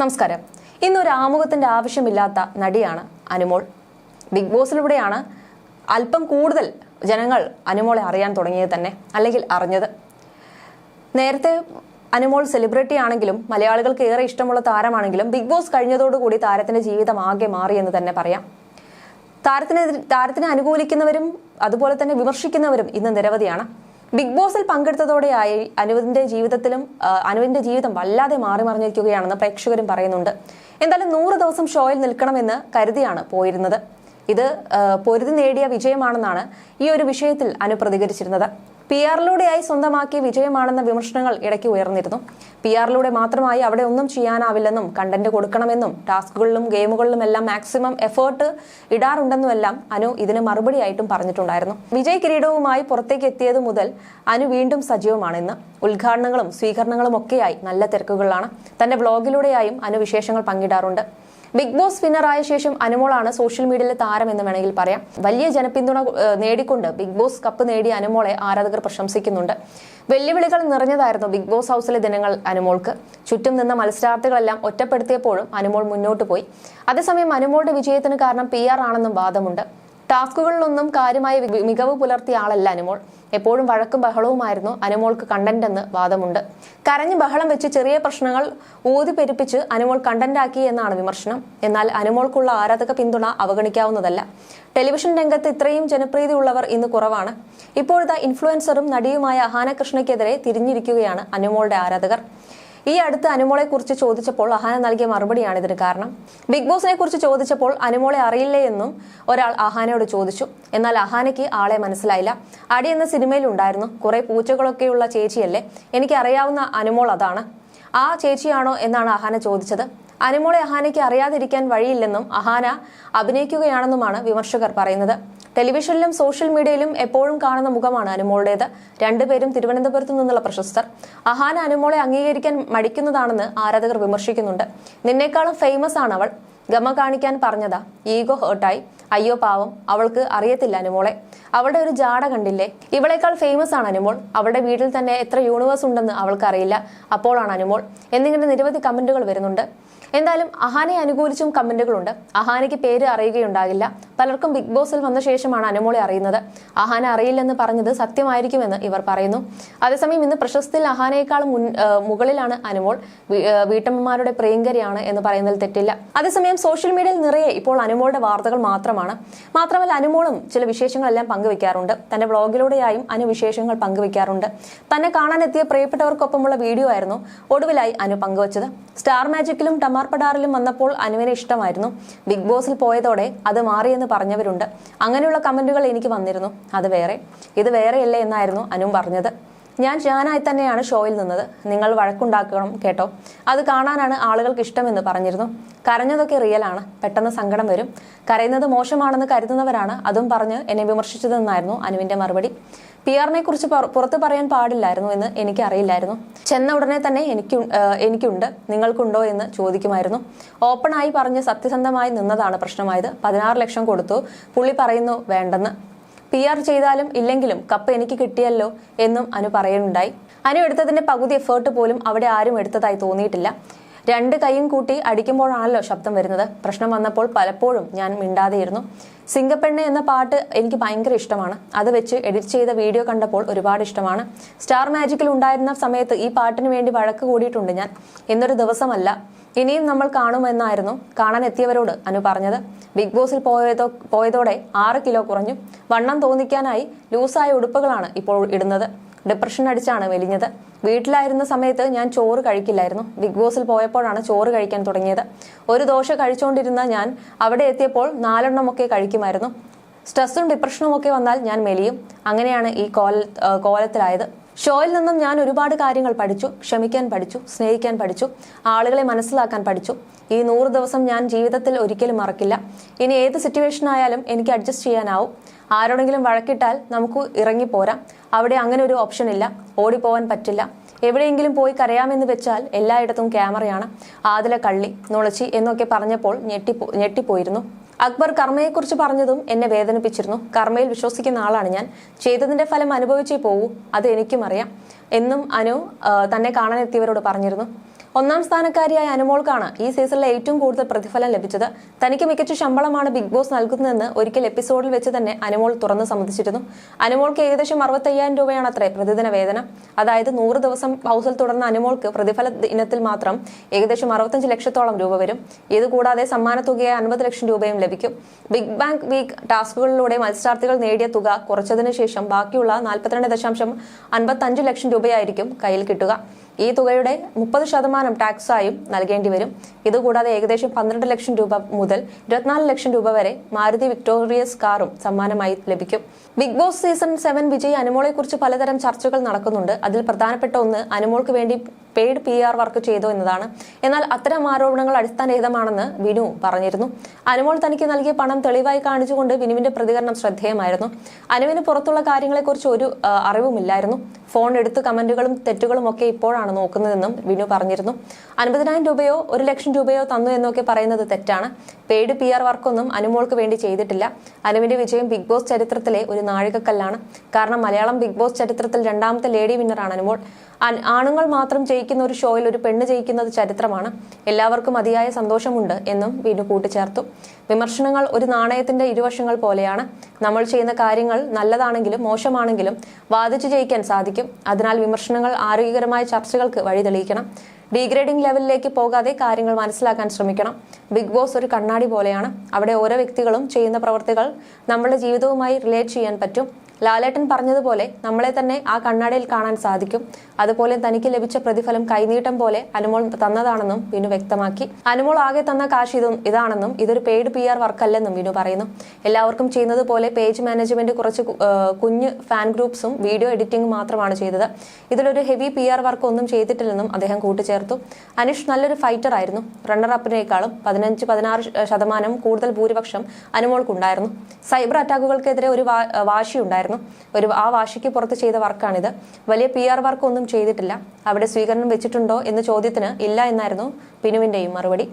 നമസ്കാരം. ഇന്നൊരു ആമുഖത്തിന്റെ ആവശ്യമില്ലാത്ത നടിയാണ് അനുമോൾ. ബിഗ് ബോസിലൂടെയാണ് അല്പം കൂടുതൽ ജനങ്ങൾ അനുമോളെ അറിയാൻ തുടങ്ങിയത് തന്നെ അല്ലെങ്കിൽ അറിഞ്ഞത്. നേരത്തെ അനുമോൾ സെലിബ്രിറ്റി ആണെങ്കിലും മലയാളികൾക്ക് ഏറെ ഇഷ്ടമുള്ള താരമാണെങ്കിലും ബിഗ് ബോസ് കഴിഞ്ഞതോടുകൂടി താരത്തിന്റെ ജീവിതം ആകെ മാറി എന്ന് തന്നെ പറയാം. താരത്തിനെതിരെ താരത്തിനെ അനുകൂലിക്കുന്നവരും അതുപോലെ തന്നെ വിമർശിക്കുന്നവരും ഇന്ന് നിരവധിയാണ്. ബിഗ് ബോസിൽ പങ്കെടുത്തതോടെയായി അനുവിന്റെ ജീവിതത്തിലും അനുവിന്റെ ജീവിതം വല്ലാതെ മാറി മറിഞ്ഞിരിക്കുകയാണെന്ന് പ്രേക്ഷകരും പറയുന്നുണ്ട്. എന്തായാലും നൂറ് ദിവസം ഷോയിൽ നിൽക്കണമെന്ന് കരുതിയാണ് പോയിരുന്നത്. ഇത് പൊരുതി നേടിയ വിജയമാണെന്നാണ് ഈ ഒരു വിഷയത്തിൽ അനു പ്രതികരിച്ചിരുന്നത്. പി ആറിലൂടെയായി സ്വന്തമാക്കിയ വിജയമാണെന്ന വിമർശനങ്ങൾ ഇടയ്ക്ക് ഉയർന്നിരുന്നു. പി ആറിലൂടെ മാത്രമായി അവിടെ ഒന്നും ചെയ്യാനാവില്ലെന്നും കണ്ടന്റ് കൊടുക്കണമെന്നും ടാസ്കുകളിലും ഗെയിമുകളിലും എല്ലാം മാക്സിമം എഫേർട്ട് ഇടാറുണ്ടെന്നുമെല്ലാം അനു ഇതിന് മറുപടിയായിട്ടും പറഞ്ഞിട്ടുണ്ടായിരുന്നു. വിജയ് കിരീടവുമായി പുറത്തേക്ക് എത്തിയത് മുതൽ അനു വീണ്ടും സജീവമാണ് ഇന്ന്. ഉദ്ഘാടനങ്ങളും സ്വീകരണങ്ങളും ഒക്കെയായി നല്ല തിരക്കുകളിലാണ്. തന്റെ ബ്ലോഗിലൂടെയായും അനു വിശേഷങ്ങൾ പങ്കിടാറുണ്ട്. ബിഗ് ബോസ് വിന്നറായ ശേഷം അനുമോളാണ് സോഷ്യൽ മീഡിയയിലെ താരം എന്ന് വേണമെങ്കിൽ പറയാം. വലിയ ജനപിന്തുണ നേടിക്കൊണ്ട് ബിഗ് ബോസ് കപ്പ് നേടിയ അനുമോളെ ആരാധകർ പ്രശംസിക്കുന്നുണ്ട്. വെല്ലുവിളികൾ നിറഞ്ഞതായിരുന്നു ബിഗ് ബോസ് ഹൗസിലെ ദിനങ്ങൾ അനുമോൾക്ക്. ചുറ്റും നിന്ന മത്സരാർത്ഥികളെല്ലാം ഒറ്റപ്പെടുത്തിയപ്പോഴും അനുമോൾ മുന്നോട്ട് പോയി. അതേസമയം അനുമോളുടെ വിജയത്തിന് കാരണം പി ആണെന്നും വാദമുണ്ട്. ടാസ്കുകളിലൊന്നും കാര്യമായ മികവ് പുലർത്തിയ ആളല്ല അനുമോൾ. എപ്പോഴും വഴക്കും ബഹളവുമായിരുന്നു അനുമോൾക്ക് കണ്ടന്റ് എന്ന് വാദമുണ്ട്. കരഞ്ഞ് ബഹളം വെച്ച് ചെറിയ പ്രശ്നങ്ങൾ ഊതി പെരുപ്പിച്ച് അനുമോൾ കണ്ടന്റാക്കി എന്നാണ് വിമർശനം. എന്നാൽ അനുമോൾക്കുള്ള ആരാധക പിന്തുണ അവഗണിക്കാവുന്നതല്ല. ടെലിവിഷൻ രംഗത്ത് ഇത്രയും ജനപ്രീതി ഉള്ളവർ ഇന്ന് കുറവാണ്. ഇപ്പോഴത്തെ ഇൻഫ്ലുവൻസറും നടിയുമായ ഹാന കൃഷ്ണയ്ക്കെതിരെ തിരിഞ്ഞിരിക്കുകയാണ് അനുമോളുടെ ആരാധകർ. ഈ അടുത്ത് അനുമോളെ കുറിച്ച് ചോദിച്ചപ്പോൾ അഹാന നൽകിയ മറുപടിയാണ് ഇതിന് കാരണം. ബിഗ് ബോസിനെ കുറിച്ച് ചോദിച്ചപ്പോൾ അനുമോളെ അറിയില്ലേ എന്നും ഒരാൾ അഹാനയോട് ചോദിച്ചു. എന്നാൽ അഹാനയ്ക്ക് ആളെ മനസ്സിലായില്ല. അടി എന്ന സിനിമയിൽ ഉണ്ടായിരുന്നു. കുറെ പൂച്ചകളൊക്കെയുള്ള ചേച്ചിയല്ലേ? എനിക്ക് അറിയാവുന്ന അനുമോൾ അതാണ്. ആ ചേച്ചിയാണോ എന്നാണ് അഹാന ചോദിച്ചത്. അനുമോളെ അഹാനയ്ക്ക് അറിയാതിരിക്കാൻ വഴിയില്ലെന്നും അഹാന അഭിനയിക്കുകയാണെന്നുമാണ് വിമർശകർ പറയുന്നത്. ടെലിവിഷനിലും സോഷ്യൽ മീഡിയയിലും എപ്പോഴും കാണുന്ന മുഖമാണ് അനുമോളുടേത്. രണ്ടുപേരും തിരുവനന്തപുരത്തു നിന്നുള്ള പ്രശസ്തർ. അഹാന അനുമോളെ അംഗീകരിക്കാൻ മടിക്കുന്നതാണെന്ന് ആരാധകർ വിമർശിക്കുന്നുണ്ട്. നിന്നേക്കാളും ഫേമസ് ആണ് അവൾ. ഗമ കാണിക്കാൻ പറഞ്ഞതാ. ഈഗോ ഹേർട്ടായി. അയ്യോ പാവം. അവൾക്ക് അറിയത്തില്ല അനുമോളെ. അവളുടെ ഒരു ജാട കണ്ടില്ലേ? ഇവളെക്കാൾ ഫേമസ് ആണ് അനുമോൾ. അവളുടെ വീട്ടിൽ തന്നെ എത്ര യൂണിവേഴ്സ് ഉണ്ടെന്ന് അവൾക്ക് അറിയില്ല അപ്പോഴാണ് അനുമോൾ. എന്നിങ്ങനെ നിരവധി കമന്റുകൾ വരുന്നുണ്ട്. എന്തായാലും അഹാനെ അനുകൂലിച്ചും കമന്റുകളുണ്ട്. അഹാനയ്ക്ക് പേര് അറിയുകയുണ്ടാകില്ല. പലർക്കും ബിഗ് ബോസിൽ വന്ന ശേഷമാണ് അനുമോളെ അറിയുന്നത്. അഹാന അറിയില്ലെന്ന് പറഞ്ഞത് സത്യമായിരിക്കുമെന്ന് ഇവർ പറയുന്നു. അതേസമയം ഇന്ന് പ്രശസ്തിയിൽ അഹാനയേക്കാൾ മുൻ മുകളിലാണ് അനുമോൾ. വീട്ടമ്മമാരുടെ പ്രിയങ്കരിയാണ് എന്ന് പറയുന്നതിൽ തെറ്റില്ല. അതേസമയം സോഷ്യൽ മീഡിയയിൽ നിറയെ ഇപ്പോൾ അനുമോളുടെ വാർത്തകൾ മാത്രമാണ്. മാത്രമല്ല അനുമോളും ചില വിശേഷങ്ങളെല്ലാം പങ്കുവെക്കാറുണ്ട്. തന്റെ ബ്ലോഗിലൂടെയായും അനു വിശേഷങ്ങൾ പങ്കുവെക്കാറുണ്ട്. തന്നെ കാണാനെത്തിയ പ്രിയപ്പെട്ടവർക്കൊപ്പമുള്ള വീഡിയോ ആയിരുന്നു ഒടുവിലായി അനു പങ്കുവച്ചത്. സ്റ്റാർ മാജിക്കിലും ടമാർ പടാറിലും വന്നപ്പോൾ അനുവിനെ ഇഷ്ടമായിരുന്നു. ബിഗ് ബോസിൽ പോയതോടെ അത് മാറിയെന്ന് പറഞ്ഞവരുണ്ട്. അങ്ങനെയുള്ള കമന്റുകൾ എനിക്ക് വന്നിരുന്നു. അത് വേറെ. ഇത് വേറെയല്ലേ എന്നായിരുന്നു അനു പറഞ്ഞത്. ഞാൻ ഞാനായി തന്നെയാണ് ഷോയിൽ നിന്നത്. നിങ്ങൾ വഴക്കുണ്ടാക്കണം കേട്ടോ. അത് കാണാനാണ് ആളുകൾക്ക് ഇഷ്ടമെന്ന് പറഞ്ഞിരുന്നു. കരഞ്ഞതൊക്കെ റിയലാണ് പെട്ടെന്ന് സങ്കടം വരും. കരയുന്നത് മോശമാണെന്ന് കരുതുന്നവരാണ്. അതും പറഞ്ഞ് എന്നെ വിമർശിച്ചതെന്നായിരുന്നു അനുവിന്റെ മറുപടി. പി ആറിനെ കുറിച്ച് പുറത്ത് പറയാൻ പാടില്ലായിരുന്നു എന്ന് എനിക്ക് അറിയില്ലായിരുന്നു. ചെന്ന ഉടനെ തന്നെ എനിക്ക് എനിക്കുണ്ട്. നിങ്ങൾക്കുണ്ടോ എന്ന് ചോദിക്കുമായിരുന്നു. ഓപ്പണായി പറഞ്ഞ് സത്യസന്ധമായി നിന്നതാണ് പ്രശ്നമായത്. പതിനാറ് ലക്ഷം കൊടുത്തു. പുള്ളി പറയുന്നു വേണ്ടെന്ന്. പി ആർ ചെയ്താലും ഇല്ലെങ്കിലും കപ്പ് എനിക്ക് കിട്ടിയല്ലോ എന്നും അനു പറയുന്നുണ്ടായി. അനു എടുത്തതിന്റെ പകുതി എഫേർട്ട് പോലും അവിടെ ആരും എടുത്തതായി തോന്നിയിട്ടില്ല. രണ്ട് കൈയും കൂട്ടി അടിക്കുമ്പോഴാണല്ലോ ശബ്ദം വരുന്നത്. പ്രശ്നം വന്നപ്പോൾ പലപ്പോഴും ഞാൻ മിണ്ടാതെയിരുന്നു. സിംഗപ്പെണ്ണ് എന്ന പാട്ട് എനിക്ക് ഭയങ്കര ഇഷ്ടമാണ്. അത് വെച്ച് എഡിറ്റ് ചെയ്ത വീഡിയോ കണ്ടപ്പോൾ ഒരുപാട് ഇഷ്ടമാണ്. സ്റ്റാർ മാജിക്കിൽ ഉണ്ടായിരുന്ന സമയത്ത് ഈ പാട്ടിന് വേണ്ടി വഴക്ക് കൂടിയിട്ടുണ്ട് ഞാൻ. എന്നൊരു ദിവസമല്ല. ഇനിയും നമ്മൾ കാണുമെന്നായിരുന്നു കാണാൻ എത്തിയവരോട് അനു പറഞ്ഞത്. ബിഗ് ബോസിൽ പോയതോ പോയതോടെ ആറ് കിലോ കുറഞ്ഞു. വണ്ണം തോന്നിക്കാനായി ലൂസായ ഉടുപ്പുകളാണ് ഇപ്പോൾ ഇടുന്നത്. ഡിപ്രഷൻ അടിച്ചാണ് മെലിഞ്ഞത്. വീട്ടിലായിരുന്ന സമയത്ത് ഞാൻ ചോറ് കഴിക്കില്ലായിരുന്നു. ബിഗ് ബോസിൽ പോയപ്പോഴാണ് ചോറ് കഴിക്കാൻ തുടങ്ങിയത്. ഒരു ദോശ കഴിച്ചുകൊണ്ടിരുന്ന ഞാൻ അവിടെ എത്തിയപ്പോൾ നാലെണ്ണമൊക്കെ കഴിക്കുമായിരുന്നു. സ്ട്രെസ്സും ഡിപ്രഷനും ഒക്കെ വന്നാൽ ഞാൻ മെലിയും. അങ്ങനെയാണ് ഈ കോല കോലത്തിലായത്. ഷോയിൽ നിന്നും ഞാൻ ഒരുപാട് കാര്യങ്ങൾ പഠിച്ചു. ക്ഷമിക്കാൻ പഠിച്ചു. സ്നേഹിക്കാൻ പഠിച്ചു. ആളുകളെ മനസ്സിലാക്കാൻ പഠിച്ചു. ഈ നൂറ് ദിവസം ഞാൻ ജീവിതത്തിൽ ഒരിക്കലും മറക്കില്ല. ഇനി ഏത് സിറ്റുവേഷൻ ആയാലും എനിക്ക് അഡ്ജസ്റ്റ് ചെയ്യാനാവും. ആരോടെങ്കിലും വഴക്കിട്ടാൽ നമുക്ക് ഇറങ്ങിപ്പോരാം. അവിടെ അങ്ങനെ ഒരു ഓപ്ഷൻ ഇല്ല. ഓടിപ്പോവാൻ പറ്റില്ല. എവിടെയെങ്കിലും പോയി കരയാമെന്ന് വെച്ചാൽ എല്ലായിടത്തും ക്യാമറയാണ്. ആതില കള്ളി നുളച്ചി എന്നൊക്കെ പറഞ്ഞപ്പോൾ ഞെട്ടിപ്പോ ഞെട്ടിപ്പോയിരുന്നു. അക്ബർ കർമ്മയെക്കുറിച്ച് പറഞ്ഞതും എന്നെ വേദനിപ്പിച്ചിരുന്നു. കർമ്മയിൽ വിശ്വസിക്കുന്ന ആളാണ് ഞാൻ. ചെയ്തതിന്റെ ഫലം അനുഭവിച്ചേ പോവൂ. അത് എനിക്കും അറിയാം. എന്നും അനു തന്നെ കാണാനെത്തിയവരോട് പറഞ്ഞിരുന്നു. ഒന്നാം സ്ഥാനക്കാരിയായ അനുമോൾക്കാണ് ഈ സീസണിലെ ഏറ്റവും കൂടുതൽ പ്രതിഫലം ലഭിച്ചത്. തനിക്ക് മികച്ച ശമ്പളമാണ് ബിഗ് ബോസ് നൽകുന്നതെന്ന് ഒരിക്കൽ എപ്പിസോഡിൽ വെച്ച് തന്നെ അനുമോൾ തുറന്ന് സമ്മതിച്ചിരുന്നു. അനുമോൾക്ക് ഏകദേശം അറുപത്തയ്യായിരം രൂപയാണ് അത്രേ പ്രതിദിന വേതനം. അതായത് നൂറ് ദിവസം ഹൗസിൽ തുടർന്ന അനുമോൾക്ക് പ്രതിഫല ഇനത്തിൽ മാത്രം ഏകദേശം അറുപത്തഞ്ച് ലക്ഷത്തോളം രൂപ വരും. ഇതുകൂടാതെ സമ്മാനത്തുകയായ അൻപത് ലക്ഷം രൂപയും ലഭിക്കും. ബിഗ് ബാങ്ക് വീക്ക് ടാസ്കുകളിലൂടെ മത്സരാർത്ഥികൾ നേടിയ തുക കുറച്ചതിനു ശേഷം ബാക്കിയുള്ള നാൽപ്പത്തിരണ്ട് ദശാംശം അൻപത്തഞ്ച് ലക്ഷം രൂപയായിരിക്കും കയ്യിൽ കിട്ടുക. ഈ തുകയുടെ മുപ്പത് ശതമാനം ടാക്സായും നൽകേണ്ടി വരും. ഇതുകൂടാതെ ഏകദേശം പന്ത്രണ്ട് ലക്ഷം രൂപ മുതൽ ഇരുപത്തിനാല് ലക്ഷം രൂപ വരെ മാരുതി വിക്ടോറിയസ് കാറും സമ്മാനമായി ലഭിക്കും. ബിഗ് ബോസ് സീസൺ സെവൻ വിജയ് അനുമോളെ കുറിച്ച് പലതരം ചർച്ചകൾ നടക്കുന്നുണ്ട്. അതിൽ പ്രധാനപ്പെട്ട ഒന്ന് അനുമോൾക്ക് വേണ്ടി പെയ്ഡ് പി ആർ വർക്ക് ചെയ്തോ എന്നതാണ്. എന്നാൽ അത്തരം ആരോപണങ്ങൾ അടിസ്ഥാനരഹിതമാണെന്ന് വിനു പറഞ്ഞിരുന്നു. അനുമോൾ തനിക്ക് നൽകിയ പണം തെളിവായി കാണിച്ചുകൊണ്ട് വിനുവിന്റെ പ്രതികരണം ശ്രദ്ധേയമായിരുന്നു. അനുവിന് പുറത്തുള്ള കാര്യങ്ങളെക്കുറിച്ച് ഒരു അറിവുമില്ലായിരുന്നു. ഫോൺ എടുത്ത് കമന്റുകളും തെറ്റുകളും ഒക്കെ ഇപ്പോഴാണ് നോക്കുന്നതെന്നും വിനു പറഞ്ഞിരുന്നു. അൻപതിനായിരം രൂപയോ ഒരു ലക്ഷം രൂപയോ തന്നു എന്നൊക്കെ പറയുന്നത് തെറ്റാണ്. പെയ്ഡ് പി ആർ വർക്കൊന്നും അനുമോൾക്ക് വേണ്ടി ചെയ്തിട്ടില്ല. അനുവിന്റെ വിജയം ബിഗ് ബോസ് ചരിത്രത്തിലെ ഒരു നാഴികക്കല്ലാണ്. കാരണം മലയാളം ബിഗ് ബോസ് ചരിത്രത്തിൽ രണ്ടാമത്തെ ലേഡി വിന്നറാണ് അനുമോൾ. ആണുങ്ങൾ മാത്രം ജയിക്കുന്ന ഒരു ഷോയിൽ ഒരു പെണ്ണ് ജയിക്കുന്നത് ചരിത്രമാണ്. എല്ലാവർക്കും അതിയായ സന്തോഷമുണ്ട് എന്നും വീണ്ടും കൂട്ടിച്ചേർത്തു. വിമർശനങ്ങൾ ഒരു നാണയത്തിന്റെ ഇരുവശങ്ങൾ പോലെയാണ്. നമ്മൾ ചെയ്യുന്ന കാര്യങ്ങൾ നല്ലതാണെങ്കിലും മോശമാണെങ്കിലും വാദിച്ചു ജയിക്കാൻ സാധിക്കും. അതിനാൽ വിമർശനങ്ങൾ ആരോഗ്യകരമായ ചർച്ചകൾക്ക് വഴി തെളിയിക്കണം. ഡീഗ്രേഡിംഗ് ലെവലിലേക്ക് പോകാതെ കാര്യങ്ങൾ മനസ്സിലാക്കാൻ ശ്രമിക്കണം. ബിഗ് ബോസ് ഒരു കണ്ണാടി പോലെയാണ്. അവിടെ ഓരോ വ്യക്തികളും ചെയ്യുന്ന പ്രവർത്തികൾ നമ്മുടെ ജീവിതവുമായി റിലേറ്റ് ചെയ്യാൻ പറ്റും. ലാലേട്ടൻ പറഞ്ഞതുപോലെ നമ്മളെ തന്നെ ആ കണ്ണാടിയിൽ കാണാൻ സാധിക്കും. അതുപോലെ തനിക്ക് ലഭിച്ച പ്രതിഫലം കൈനീട്ടം പോലെ അനുമോൾ തന്നതാണെന്നും വിനു വ്യക്തമാക്കി. അനുമോൾ ആകെ തന്ന കാശ് ഇതും ഇതാണെന്നും ഇതൊരു പെയ്ഡ് പി ആർ വർക്കല്ലെന്നും വിനു പറയുന്നു. എല്ലാവർക്കും ചെയ്യുന്നത് പോലെ പേജ് മാനേജ്മെന്റ് കുറച്ച് കുഞ്ഞ് ഫാൻ ഗ്രൂപ്പ്സും വീഡിയോ എഡിറ്റിംഗ് മാത്രമാണ് ചെയ്തത്. ഇതിലൊരു ഹെവി പി ആർ വർക്ക് ഒന്നും ചെയ്തിട്ടില്ലെന്നും അദ്ദേഹം കൂട്ടിച്ചേർത്തു. അനിഷ് നല്ലൊരു ഫൈറ്റർ ആയിരുന്നു. റണ്ണർ അപ്പിനേക്കാളും പതിനഞ്ച് പതിനാറ് ശതമാനം കൂടുതൽ ഭൂരിപക്ഷം അനുമോൾക്കുണ്ടായിരുന്നു. സൈബർ അറ്റാക്കുകൾക്കെതിരെ ഒരു വാ- വാശിയുണ്ടായിരുന്നു ഒരു ആ വാശിക്ക് പുറത്ത് ചെയ്ത വർക്കാണിത്. വലിയ പി ആർ വർക്ക് ഒന്നും ചെയ്തിട്ടില്ല. അവിടെ സ്വീകരണം വെച്ചിട്ടുണ്ടോ എന്ന ചോദ്യത്തിന് ഇല്ല എന്നായിരുന്നു പിനുവിന്റെയും മറുപടി.